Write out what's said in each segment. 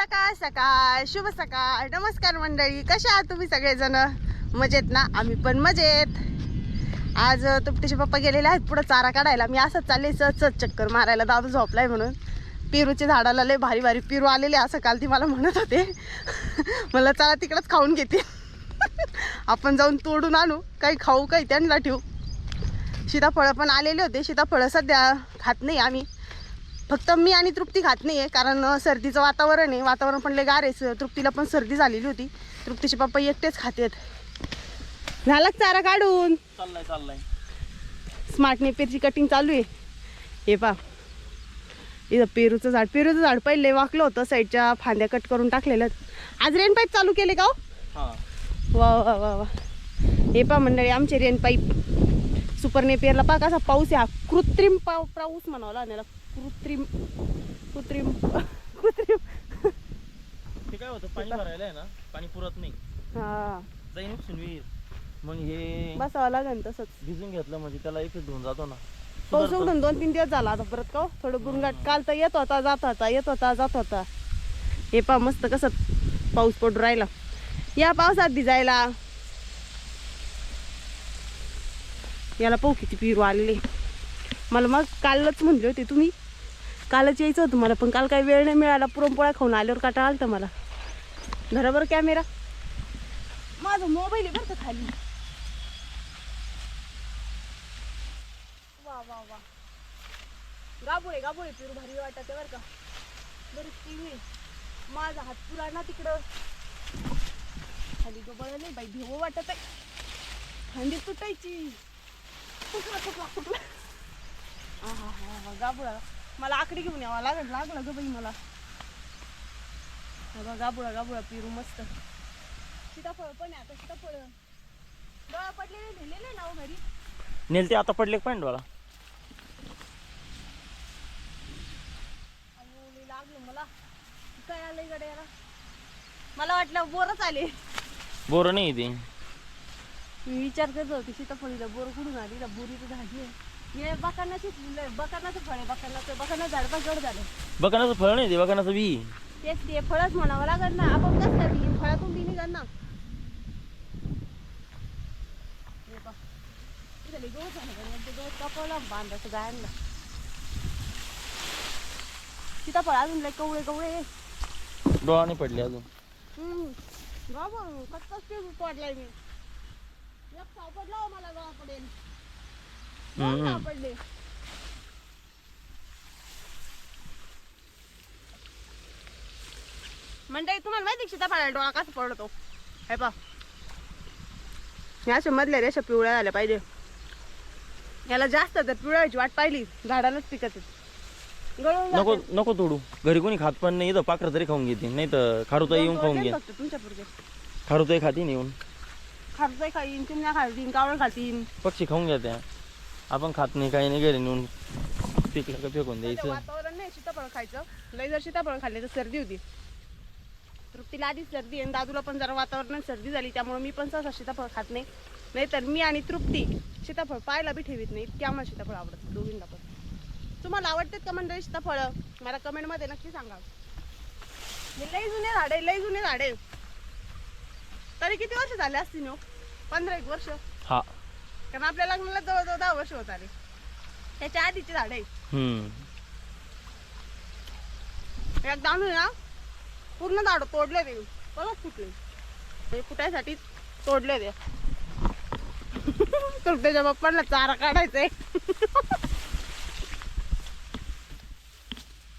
सकाळ सकाळ शुभ सकाळ. नमस्कार मंडळी कशा आहात तुम्ही सगळेजण? मजेत ना? आम्ही पण मजेत. आज अ, तुपटीचे पप्पा गेलेले आहेत पुढं चारा काढायला. मी असंच चालले सहज सहज चक्कर मारायला. दादू झोपलाय म्हणून. पेरूच्या झाडाला लय भारी भारी पेरू आलेले असं काल ती मला म्हणत होते. मला चला तिकडंच खाऊन घेते. आपण जाऊन तोडून आणू. काही खाऊ काही त्यांना ठेवू सीताफळं पण आलेले होते. सीताफळं सध्या खात नाही आम्ही. फक्त मी आणि तृप्ती खात नाही आहे कारण सर्दीचं वातावरण आहे. वातावरण पण लय गार आहे. तृप्तीला पण सर्दी झालेली होती. तृप्तीचे पप्पा एकटेच खातेत. झाला चारा काढून? चाललाय चाललाय. स्मार्ट नेपेरची कटिंग चालू आहे. हे पा इथं पेरूचं झाड पेरूचं झाड पहिले वाकलं होतं. साईडच्या फांद्या कट करून टाकलेल्या आहेत. आज रेन पाईप चालू केले का हो? वा वा वा वा. हे पा मंडळी आमचे रेन पाईप सुपर नेपियरला पा कसा पाऊस आहे. हा कृत्रिम पाव पाऊस म्हणावा लागेल. कृत्रिम कृत्रिम कृत्रिम. ते काय होतं पाणी भरायला आहे ना पाणी पुरत नाही. हा. जाईन उपसून विहीर. मग हे बसावं लागेल तसंच. भिजून घेतलं म्हणजे त्याला इफेक्ट होऊन जातो ना. पाऊस सुधारतं. उघडून दोन तीन दिवस झाला आता परत का हो? थोडं गुरगाट काल तर येत होता जात होता येत होता जात होता. हे पा मस्त कसं पाऊस पडून राहिला. या पावसात भिजायला. याला किती पिरू आलेले. मला मग कालच म्हणले होते तुम्ही. कालच यायचं होतं मला पण काल काही वेळ नाही मिळाला. पुरणपोळ्या खाऊन आल्यावर काटा आलता मला. घराबर कॅमेरा. माझा मोबाईल आहे बरं का खाली. वा वा वा. गाबोळे गाबोळे पिरू भारी वाटत बरं का. बरं टीव्ही माझा हात पुरा ना तिकडं. खाली गबळ नाही बाई भिवो वाटत आहे थंडी तुटायची कुठला तुटला तुटला गाबुळा मला आकडी घेऊन यावं लागत लागलं ग बाई मला. बघ, गाबुळा गाबुळा पिरू मस्त. सीताफळ पण आहे आता सीताफळ. डोळा पडलेले नेलेले ना हो घरी? नेलते आता पडले पाणी आणि लागलं मला. काय आलंय गड्याला? मला वाटलं बोरच आले. बोर नाही ते. मी विचार करत होती सीताफळीला बोर कुठून आली? ना बोरीचं झाड आहे. हे बकांनाच बकांनाचं फळ आहे बकांनाचं बकांना झाड पण जड झालं. बघण्याचं फळ नाही ते बघण्याचं बी. तेच ते फळच म्हणावं लागत ना. आपण कसं काय बी फळातून बी निघाल ना. हे झालं कापवलं बांधायचं गायांना सीताफळ अजून लय कवळे कवळे आहे. डोळा नाही पडले अजून. हम्म. बाबा पडलाय मी. एक सापडला हो मला गळा पडेल दोन. सापडले. मंडळी तुम्हाला माहिती आहे सीताफळाला डोळा कसा पडतो? हे पा अशा मधल्या रेषा पिवळ्या झाल्या पाहिजे. याला जास्त तर पिवळ्याची वाट पाहिली झाडालाच पिकत. गळून नको. नको तोडू. घरी कोणी खात पण नाही इथं पाखरं तरी खाऊन घेते. नाही तर खारुताई येऊन खाऊन घे फक्त तुमच्यापुरते खारुताई खातीन येऊन. खारचाई खाईन चिमण्या खातील कावळ खातील पक्षी खाऊन घ्या त्या आपण खात नाही काही नाही घरी नेऊन पिकलं का फेकून द्यायचं. वातावरण नाही सीताफळ खायचं. लय जर सीताफळ खाल्ले तर सर्दी होती. तृप्तीला आधी सर्दी आणि दादूला पण जरा वातावरणात सर्दी झाली त्यामुळे मी पण सहसा सीताफळ खात नाही. नाहीतर मी आणि तृप्ती सीताफळ पाहायला बी ठेवीत नाही इतकी आम्हाला सीताफळ आवडत दोघींना पण. तुम्हाला आवडतात का मंडळी सीताफळ? मला कमेंटमध्ये नक्की सांगा. हे लय जुने झाडे लय जुने झाडे. तरी किती वर्ष झाले असतील हो? पंधरा एक वर्ष. हा. कारण आपल्या लग्नाला जवळजवळ दहा वर्ष होत आले. त्याच्या आधीची झाड आहे हम्म. एकदा आणून ना पूर्ण झाड तोडले ते परत फुटले ते फुटायसाठी तोडले ते. तर त्याच्या बाप्पाला चारा काढायचंय.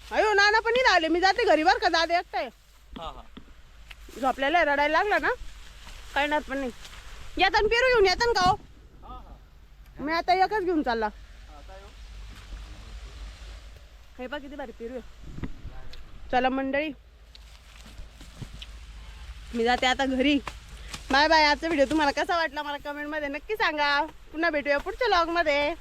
अयो नाना पण नाही आले. मी जाते घरी बर का? दादे एकटाय हा हा. झोपल्याला रडायला लागला ना? कळणार पण नाही. येताना पेरू घेऊन येतान का हो? मी आता एकच घेऊन चालला. हे बा किती भारी पेरू चला मंडळी. मी जाते आता घरी. बाय बाय आजचा व्हिडिओ तुम्हाला कसा वाटला मला कमेंटमध्ये नक्की सांगा. पुन्हा भेटूया पुढच्या लॉगमध्ये